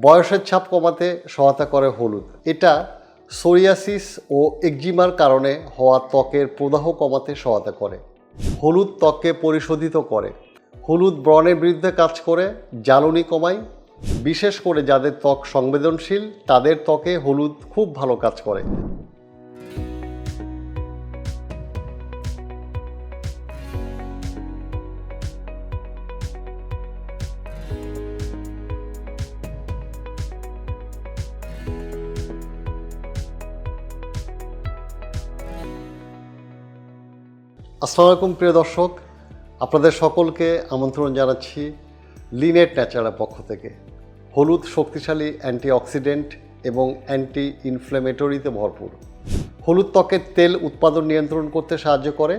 বয়সের ছাপ কমাতে সহায়তা করে হলুদ। এটা সোরিয়াসিস ও একজিমার কারণে হওয়া ত্বকের প্রদাহ কমাতে সহায়তা করে। হলুদ ত্বককে পরিশোধিত করে। হলুদ ব্রণের বিরুদ্ধে কাজ করে, জ্বালনি কমায়। বিশেষ করে যাদের ত্বক সংবেদনশীল, তাদের ত্বকে হলুদ খুব ভালো কাজ করে। আসসালামু আলাইকুম, প্রিয় দর্শক। আপনাদের সকলকে আমন্ত্রণ জানাচ্ছি লিনেট ন্যাচারাল পক্ষ থেকে। হলুদ শক্তিশালী অ্যান্টিঅক্সিডেন্ট এবং অ্যান্টি ইনফ্লেমেটরিতে ভরপুর। হলুদ ত্বকের তেল উৎপাদন নিয়ন্ত্রণ করতে সাহায্য করে,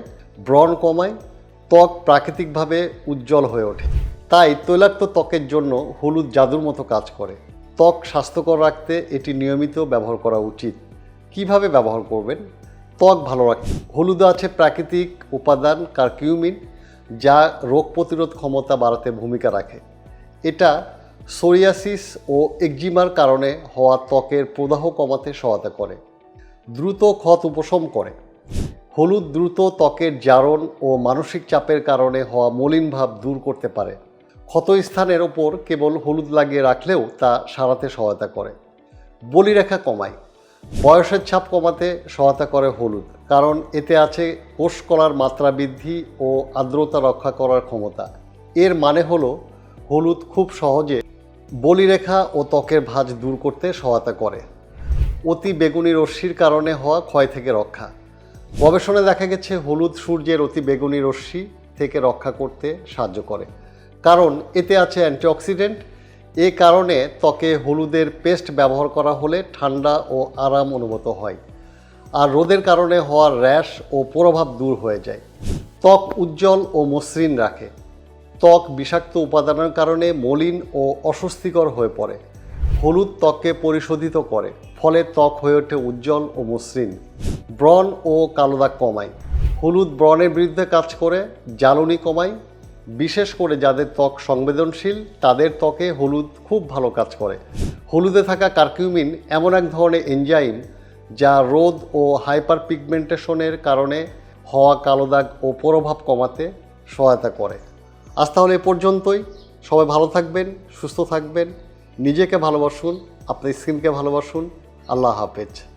ব্রণ কমায়, ত্বক প্রাকৃতিকভাবে উজ্জ্বল হয়ে ওঠে। তাই তৈলাক্ত ত্বকের জন্য হলুদ জাদুর মতো কাজ করে। ত্বক স্বাস্থ্যকর রাখতে এটি নিয়মিত ব্যবহার করা উচিত। কীভাবে ব্যবহার করবেন? ত্বক ভালো রাখে। হলুদে আছে প্রাকৃতিক উপাদান কার্কিউমিন, যা রোগ প্রতিরোধ ক্ষমতা বাড়াতে ভূমিকা রাখে। এটা সোরিয়াসিস ও একজিমার কারণে হওয়া ত্বকের প্রদাহ কমাতে সহায়তা করে। দ্রুত ক্ষত উপশম করে। হলুদ দ্রুত ত্বকের জারণ ও মানসিক চাপের কারণে হওয়া মলিন ভাব দূর করতে পারে। ক্ষত স্থানের ওপর কেবল হলুদ লাগিয়ে রাখলেও তা সারাতে সহায়তা করে। বলিরেখা কমায়। বয়সের ছাপ কমাতে সহায়তা করে হলুদ, কারণ এতে আছে কোষ কলার মাত্রা বৃদ্ধি ও আর্দ্রতা রক্ষা করার ক্ষমতা। এর মানে হলো, হলুদ খুব সহজে বলিরেখা ও ত্বকের ভাঁজ দূর করতে সহায়তা করে। অতি বেগুনি রশ্মির কারণে হওয়া ক্ষয় থেকে রক্ষা। গবেষণায় দেখা গেছে, হলুদ সূর্যের অতি বেগুনি রশ্মি থেকে রক্ষা করতে সাহায্য করে। কারণ এতে আছে অ্যান্টিঅক্সিডেন্ট এ কারণে ত্বকে হলুদের পেস্ট ব্যবহার করা হলে ঠান্ডা ও আরাম অনুভূত হয়, আর রোদের কারণে হওয়া র্যাশ ও প্রভাব দূর হয়ে যায়। ত্বক উজ্জ্বল ও মসৃণ রাখে। ত্বক বিষাক্ত উপাদানের কারণে মলিন ও অস্বস্তিকর হয়ে পড়ে। হলুদ ত্বককে পরিশোধিত করে, ফলে ত্বক হয়ে ওঠে উজ্জ্বল ও মসৃণ। ব্রণ ও কালো দাগ কমায়। হলুদ ব্রণের বিরুদ্ধে কাজ করে, জ্বালনি কমায় বিশেষ করে যাদের ত্বক সংবেদনশীল, তাদের ত্বকে হলুদ খুব ভালো কাজ করে। হলুদে থাকা কার্কিউমিন এমন এক ধরনের এনজাইম যা রোদ ও হাইপার পিগমেন্টেশনের কারণে হওয়া কালো দাগ ও প্রভাব কমাতে সহায়তা করে। আজ তাহলে এ পর্যন্তই। সবাই ভালো থাকবেন, সুস্থ থাকবেন, নিজেকে ভালোবাসুন আপনার স্কিনকে ভালোবাসুন। আল্লাহ হাফেজ।